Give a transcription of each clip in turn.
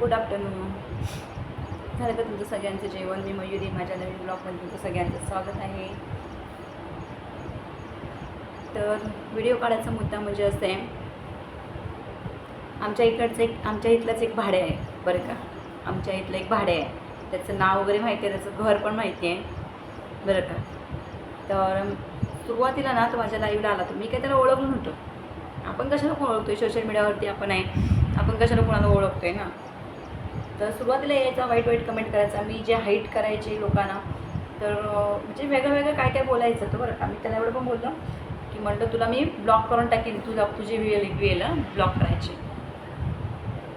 Good afternoon झालं का तुमचं सगळ्यांचं जेवण? मी मयुरी माझ्या नवीन ब्लॉगमध्ये तुमचं सगळ्यांचं स्वागत आहे. तर व्हिडिओ काढायचा मुद्दा म्हणजे असं आहे. आमच्या इकडचं एक आमच्या इथलंच एक भाडे आहे बरं का? आमच्या इथलं एक भाडे आहे. त्याचं नाव वगैरे माहिती आहे त्याचं घर पण माहिती आहे बरं का? तर सुरुवातीला ना तो माझ्या लाईव्हला आला तर मी काय त्याला ओळखून होतो आपण कशाला कोण ओळखतोय? सोशल मीडियावरती आपण आहे. आपण कशाला कोणाला ओळखतो आहे ना? तर सुरुवातीला यायचा वाईट वाईट कमेंट करायचा. मी जे हाईट करायचे लोकांना तर म्हणजे वेगळं वेगळं काय काय बोलायचं तर बरं का. मी त्याला एवढं पण बोललो की म्हटलं तुला मी ब्लॉक करून टाकेन. तुला तुझे वेळ वेळ ब्लॉक करायची.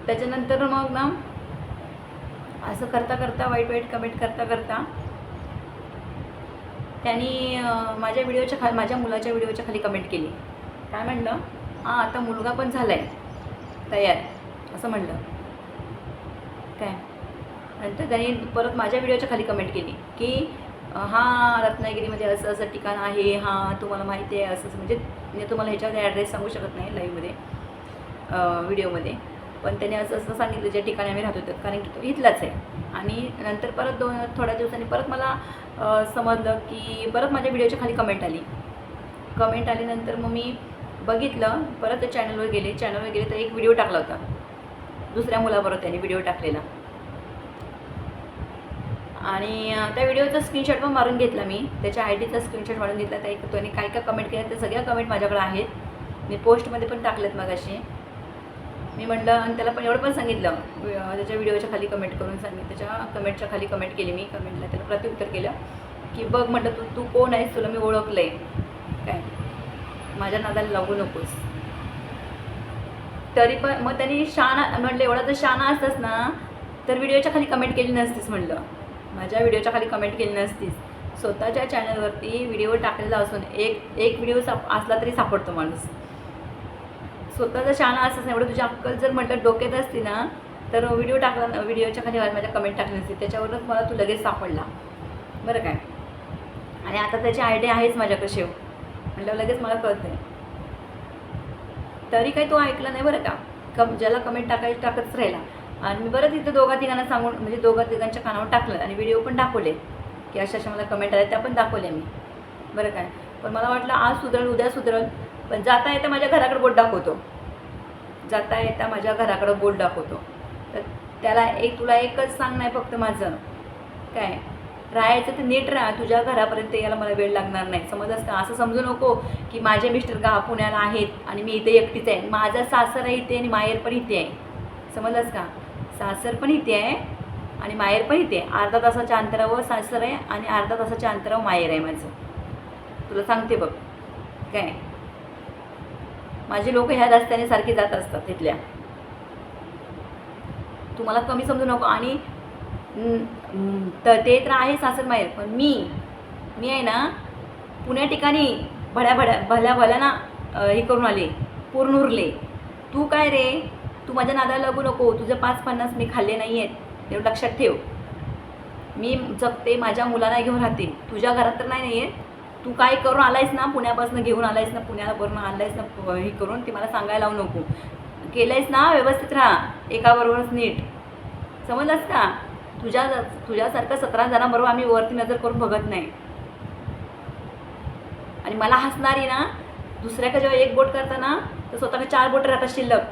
त्याच्यानंतर मग ना असं करता करता वाईट वाईट कमेंट करता करता त्यांनी माझ्या व्हिडिओच्या खाली माझ्या मुलाच्या व्हिडिओच्या खाली कमेंट केली. काय म्हणलं? हां आता मुलगा पण झाला आहे तयार. असं म्हणलं. काय? नंतर त्यांनी परत माझ्या व्हिडिओच्या खाली कमेंट केली की हां रत्नागिरीमध्ये असं असं ठिकाण आहे हां तुम्हाला माहिती आहे असं असं. म्हणजे मी तुम्हाला ह्याच्यामध्ये ॲड्रेस सांगू शकत नाही लाईव्हमध्ये व्हिडिओमध्ये पण त्याने असं असं सांगितलं ज्या ठिकाणी आम्ही राहत होतो कारण की तो इथलाच आहे. आणि नंतर परत दोन थोड्या दिवसांनी परत मला समजलं की परत माझ्या व्हिडिओच्या खाली कमेंट आली. कमेंट आल्यानंतर मग मी बघितलं परत त्या चॅनलवर गेले. चॅनलवर गेले तर एक व्हिडिओ टाकला होता. दुसऱ्या मुलाबरोबर त्याने व्हिडिओ टाकलेला. आणि त्या व्हिडिओचा स्क्रीनशॉट पण मारून घेतला मी. त्याच्या आय डीचा स्क्रीनशॉट मारून घेतला. त्या एक त्याने काय काय कमेंट केल्या त्या सगळ्या कमेंट माझ्याकडे आहेत. मी पोस्टमध्ये पण टाकलेत मग असे मी म्हटलं आणि त्याला पण एवढं पण सांगितलं. वि- त्याच्या व्हिडिओच्या खाली कमेंट करून सांगितलं. त्याच्या कमेंटच्या खाली कमेंट केली मी. कमेंटला त्याला प्रत्युत्तर केलं की बघ म्हटलं तू तू कोण आहेस? तुला मी ओळखलं आहे काय? माझ्या नादाला लागू नकोस. तरी पण मग त्यांनी शाना म्हटलं एवढा जर शाना असतास ना तर व्हिडिओच्या खाली कमेंट केली नसतीस म्हटलं. माझ्या व्हिडिओच्या खाली कमेंट केली नसतीस. स्वतःच्या चॅनलवरती व्हिडिओ टाकलेला असून एक एक व्हिडिओ साप असला तरी सापडतो माणूस. स्वतःचा शाणा असंच नाही एवढं तुझी अक्कल जर म्हटलं डोक्यात असती ना तर व्हिडिओ टाकला व्हिडिओच्या खाली माझ्या कमेंट टाकली नसती. त्याच्यावरच मला तू लगेच सापडला. बरं काय? आणि आता त्याची आयडिया आहेच माझ्याकडे शेव. म्हटलं लगेच मला कळत नाही तरी काही तो ऐकला नाही बरं का? कम ज्याला कमेंट टाकायला टाकतच राहिला. आणि मी बरं तिथं दोघा तिघांना सांगून म्हणजे दोघा तिघांच्या कानावर टाकलं आणि व्हिडिओ पण दाखवले. की अशा अशा मला कमेंट आल्या त्या पण दाखवल्या मी. बरं काय? पण मला वाटलं आज सुधरल उद्या सुधरल. पण जाता येता माझ्या घराकडे बोट दाखवतो. जाता येता माझ्या घराकडं बोट दाखवतो. तर त्याला एक तुला एकच सांग नाही फक्त माझं. काय? राहायचं तर नीट राहा तुझ्या घरापर्यंत यायला मला वेळ लागणार नाही. समजस का? असं समजू नको की माझे मिस्टर गा पुण्याला आहेत आणि मी इथे एकटीच आहे. माझा सासरा इथे आणि माहेर पण इथे आहे. समजलंच का? सासर पण इथे आहे आणि माहेर पण इथे आहे. अर्धा तासाच्या अंतरावर सासर आहे आणि अर्धा तासाच्या अंतरावर माहेर आहे माझं. तुला सांगते बघ. काय माझे लोक ह्या रस्त्याने सारखे जात असतात तिथल्या. तुम्हाला कमी समजू नको. आणि तर ते तर आहे सासर माहेर पण मी मी आहे ना पुण्या ठिकाणी भड्या भड्या भल्या भल्या ना हे करून आले. पूर्ण उरले. तू काय रे? तू माझ्या नादाला लागू नको. तुझे पाच पन्नास मी खाल्ले नाही आहेत तेवढं लक्षात ठेव. मी जगते माझ्या मुलाला घेऊन राहते. तुझ्या घरात तर नाही नाही आहे तू काय करून आलायस ना पुण्यापासून घेऊन आलायस ना पुण्याला बरोबर आणलायस ना हे करून ते मला सांगायला लावू नको. केलंयस ना व्यवस्थित राहा. एकाबरोबरच नीट. समजलंस का? तुझ्या तुझ्यासारखं सतरा जणांबरोबर आम्ही वरती नजर करून बघत नाही. आणि मला हसणारी ना दुसऱ्याकडे जेव्हा एक बोट करताना तर स्वतःकडे चार बोट राहतात शिल्लक.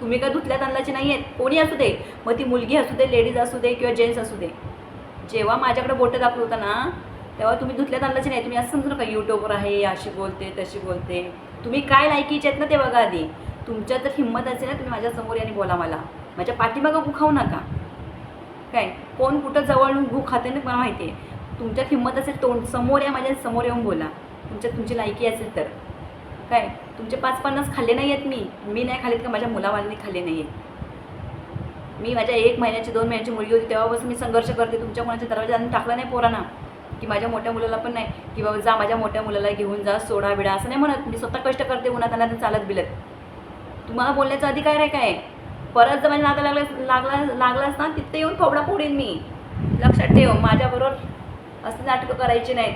तुम्ही काय धुतल्या तांदळाची नाही आहेत कोणी असू दे. मग ती मुलगी असू दे लेडीज असू दे किंवा जेंट्स असू दे. जेव्हा माझ्याकडे बोटं दाखवत होता ना तेव्हा तुम्ही धुतल्या तांदळाची नाही. तुम्ही असं समजू नका यूट्यूबवर आहे अशी बोलते तशी बोलते. तुम्ही काय लायकीचे आहेत ना ते बघा आधी. तुमच्यात जर हिंमत असेल ना तुम्ही माझ्यासमोर याने बोला मला. माझ्या पाठीमागं गु खाऊ नका. काय? कोण कुठं जवळून येऊन गु खाते ना मला माहिती आहे. तुमच्यात हिंमत असेल तोंड समोर या माझ्यासमोर येऊन बोला. तुमच्यात तुमची लायकी असेल तर. काय? तुमचे पाच पन्नास खाल्ले नाही आहेत मी. मी नाही खाल्लेत का माझ्या मुलावाल्यांनी खाल्ले नाही आहेत मी माझ्या एक महिन्याची दोन महिन्याची मुलगी होती. तेव्हापासून मी संघर्ष करते. तुमच्या कोणाच्या दरवाजा आणून टाकला नाही पोरांना? की माझ्या मोठ्या मुलाला पण नाही. की बाबा जा माझ्या मोठ्या मुलाला घेऊन जा सोडा बिडा असं नाही म्हणत. मी स्वतः कष्ट करते उन्हात आणा चालत बिलत. तुम्हाला बोलण्याचा अधिकार आहे काय? परत जर माझ्या नाता लागला लागला लागलास ना तिथे येऊन फोबडा फोडीन मी. लक्षात ठेव माझ्याबरोबर असं नाटकं करायची नाहीत.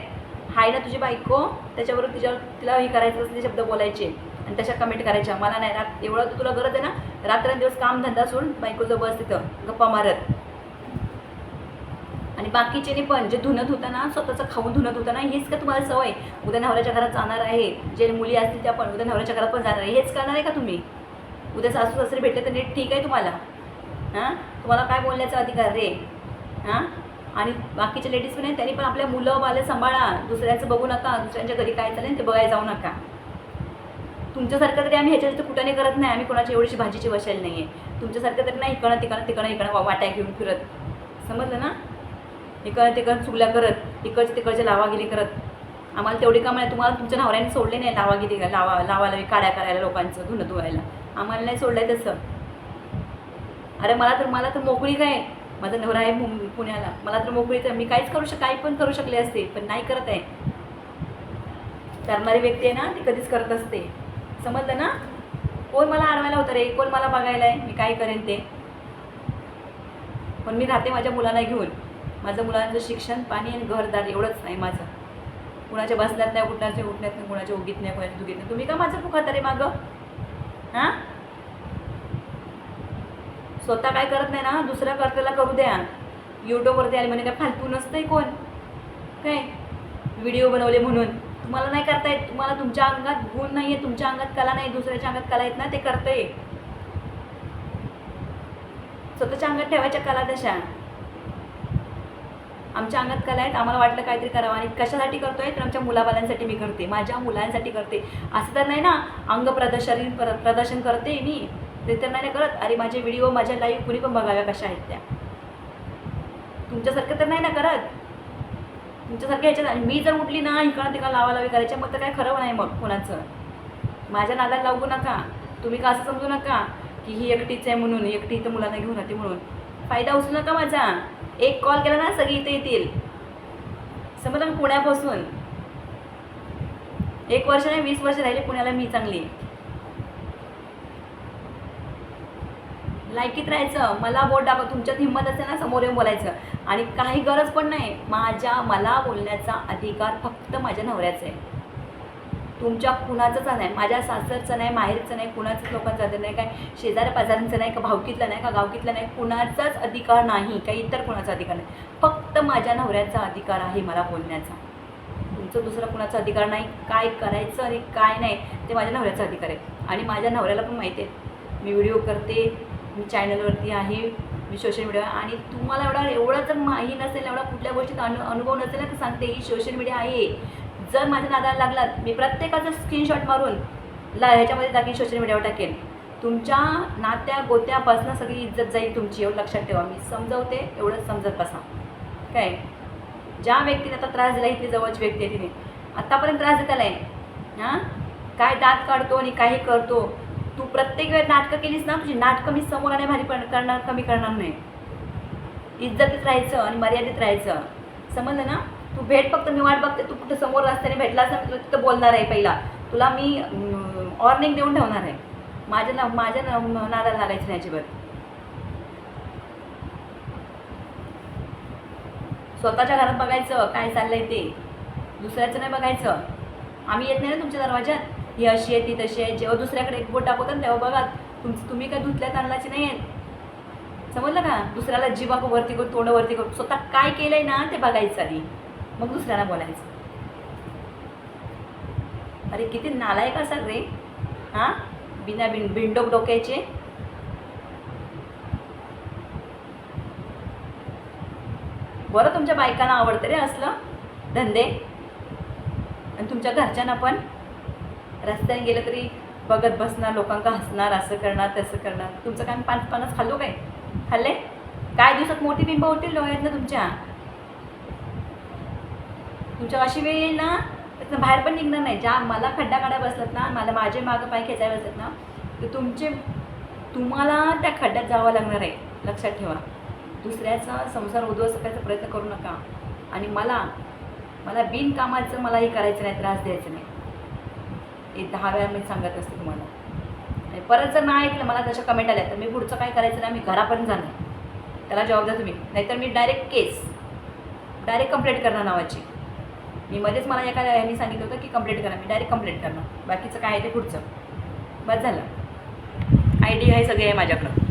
हाय ना तुझी बायको? त्याच्याबरोबर तिच्यावर तिला हे करायचं असले शब्द बोलायचे. आणि तशा कमेंट करायच्या. मला नाही रात एवढं तर तुला गरज आहे ना? रात्रंदिवस काम धंदा सोडून बायकोचं बस तिथं गप्पा मारत. आणि बाकीचे पण जे धुनत होतं ना स्वतःचं खाऊन धुनत होतं ना हेच का तुम्हाला सवय? उद्या नवऱ्याच्या घरात जाणार आहे. जे मुली असतील त्या पण उद्या नवऱ्याच्या घरात पण जाणार आहे. हेच करणार आहे का तुम्ही? उद्या सासू सासरे भेटले तर नीट ठीक आहे तुम्हाला. हां? तुम्हाला काय बोलण्याचा अधिकार रे हां? आणि बाकीचे लेडीज पण आहेत त्यांनी पण आपल्या मुलं बाले सांभाळा. दुसऱ्याचं बघू नका दुसऱ्यांच्या घरी काय चालेल ते बघायला जाऊ नका. तुमच्यासारखं तरी आम्ही ह्याच्यात तर कुठाने करत नाही आम्ही कोणाची एवढीशी भाजीची बसेल नाही आहे तुमच्यासारखं तरी नाही इकडं तिकडं तिकडं इकडं वाट्या घेऊन फिरत. समजलं ना? इकडं तिकडं चुगल्या करत इकडच्या तिकडचे लावागिरी करत. आम्हाला तेवढी काम नाही तुम्हाला तुमच्या नवऱ्याने सोडले नाही लावागिरी लावा लावायला काड्या करायला लोकांचं धुणं धुवायला. आम्हाला नाही सोडलंय तसं. अरे मला तर मला तर मोकळी काय? माझा नवरा आहे मुं- पुण्याला. मला तर मोकळीच मी काहीच करू शक काही पण करू शकले असते पण नाही करत आहे. करणारी व्यक्ती आहे ना ती कधीच करत असते. समजलं ना? कोण मला अडवायला होतं रे? कोण मला बघायला आहे? मी काय करेन ते? पण मी राहते माझ्या मुलांना घेऊन. माझं मुलांचं शिक्षण पाणी आणि घरदार एवढंच नाही माझं. कुणाच्या बसल्यात नाही उठण्याचे उठण्यात नाही कुणाच्या उगीत नाही कुणाच्या दुगीत नाही. तुम्ही का माझं फुकात रे मागं? हां? स्वतः काय करत नाही ना दुसऱ्या करतेला करू द्या. यूट्यूबवरती आले म्हणे काय फालतू नसतंय कोण? काय? व्हिडिओ बनवले म्हणून. तुम्हाला नाही करता येत. तुम्हाला तुमच्या अंगात गुण नाही आहे तुमच्या अंगात कला नाही दुसऱ्याच्या अंगात कला येत ना ते करतंय. स्वतःच्या अंगात ठेवायच्या कला तशा. आमच्या अंगात कला आहेत. आम्हाला वाटलं काहीतरी करावं आणि कशासाठी करतोय? तर आमच्या मुलाबालांसाठी मी करते. माझ्या मुलांसाठी करते. असं तर नाही ना अंग प्रदर्शन प्रदर्शन करते मी. ते तर नाही ना करत अरे माझे व्हिडिओ माझ्या लाईव्ह कुणी पण बघाव्या कशा आहेत त्या? तुमच्यासारखं तर नाही ना करत. तुमच्यासारख्या ह्याच्यात मी जर उठली ना इकडं तिकडं लावा लावी करायच्या मग तर काय खरं नाही मग कोणाचं? माझ्या नादाला लागू नका. तुम्ही का असं समजू नका की ही एकटीच आहे म्हणून एकटी इथं मुलांना घेऊन राहते म्हणून. फायदा उचलू नका माझा. एक कॉल केला ना सगळी इथे येतील. समजा पुण्यापासून. एक वर्ष नाही वीस वर्ष राहिले पुण्याला मी चांगली. लायकीत राहायचं मला बोट दाखव तुमच्यात हिंमत असेल ना समोर येऊन बोलायचं. आणि काही गरज पण नाही माझ्या मला बोलण्याचा अधिकार फक्त माझ्या नवऱ्याचा आहे. तुमच्या कुणाचंच नाही माझ्या सासरचं नाही माहेरचं नाही कुणाचंच लोकांचं अधिकार नाही काय शेजाऱ्या पाजाऱ्यांचं नाही का भावकीतलं नाही का गावकीतलं नाही कुणाचाच अधिकार नाही काही इतर कुणाचा अधिकार नाही. फक्त माझ्या नवऱ्याचा अधिकार आहे मला बोलण्याचा. तुमचं दुसरं कुणाचा अधिकार नाही काय करायचं आणि काय नाही ते माझ्या नवऱ्याचा अधिकार आहे. आणि माझ्या नवऱ्याला पण माहिती आहे. मी व्हिडिओ करते मी चॅनलवरती आहे मी सोशल मीडिया आणि तुम्हाला एवढा एवढा जर माही नसेल एवढा कुठल्या गोष्टीत अनु अनुभव नसेल ना तर सांगते ही सोशल मीडिया आहे. जर माझ्या नादाला लागलात मी प्रत्येकाचं स्क्रीनशॉट मारून ला ह्याच्यामध्ये टाकेन सोशल मीडियावर टाकेन. तुमच्या नात्या गोत्यापासून सगळी इज्जत जाईल तुमची एवढं लक्षात ठेवा. मी समजवते एवढंच समजत बसा. काय? ज्या व्यक्तीने आता त्रास दिला इथली जवळची व्यक्ती आहे तिने. आत्तापर्यंत त्रास देताला आहे हां? काय दात काढतो आणि काही करतो. तू प्रत्येक वेळ नाटकं केलीस ना तुझी नाटकं मी समोर आणि भारी पण करणार कमी करणार नाही. इज्जतीत राहायचं आणि मर्यादित राहायचं. समजलं ना? तू भेट फक्त मी वाट बघते तू कुठं समोर रस्त्याने भेटला असं तुला तिथं बोलणार आहे पहिला. तुला मी वॉर्निंग देऊन ठेवणार आहे. माझ्या ना माझ्या ना नादाला लागायचं नाही अजिबात. स्वतःच्या घरात बघायचं काय चाललंय ते. दुसऱ्याचं नाही बघायचं. आम्ही येत नाही ना तुमच्या दरवाज्यात? ही अशी आहे ती तशी आहे. जेव्हा दुसऱ्याकडे एक बोट दाखवतात तेव्हा बघा तुम तुम्ही काय धुतल्या तांदळाची नाही आहेत. समजलं का? दुसऱ्याला जीवाक वरती करून तोंड वरती करून स्वतः काय केलंय ना ते बघायचं आधी. मग दुसऱ्याला बोलायचं. अरे किती नालायक असाल रे. हां? बिना बिन बिंडोक डोक्याचे. बरं तुमच्या बायकांना आवडतं रे असलं. धंदे. आणि तुमच्या घरच्यांना पण. रस्त्याने गेलं तरी बघत बसणार लोकांका हसणार असं करणार तसं करणार. तुमचं काय पाच पानच खाल्लो काय? खाल्ले? काय दिवसात मोठी बिंब होतील डोळ्यात ना तुमच्या? तुमच्या अशी वेळ येईल ना त्यातनं बाहेर पण निघणार नाही. ज्या मला खड्डा काढा बसतात ना मला माझे मागं पाय खेचायला बसतात ना तर तुमचे तुम्हाला त्या खड्ड्यात जावं लागणार आहे. लक्षात ठेवा. दुसऱ्याचा संसार उद्ध्वस्त करायचा प्रयत्न करू नका. आणि मला मला बिनकामाचं मलाही करायचं नाही त्रास द्यायचा नाही. हे दहा वेळा मी सांगत असते तुम्हाला. आणि परत जर नाही ऐकलं मला तशा कमेंट आल्या तर मी पुढचं काय करायचं नाही मी घरापर्यंत जाणार. त्याला जॉब द्या तुम्ही. नाहीतर मी डायरेक्ट केस डायरेक्ट कंप्लेंट करणार नावाची. मी मध्येच मला एका यांनी सांगितलं होतं की कंप्लेंट करा. मी डायरेक्ट कंप्लेंट करणार. बाकीचं काय आहे ते पुढचं. बस झालं. आय डी आहे सगळे आहे माझ्याकडं.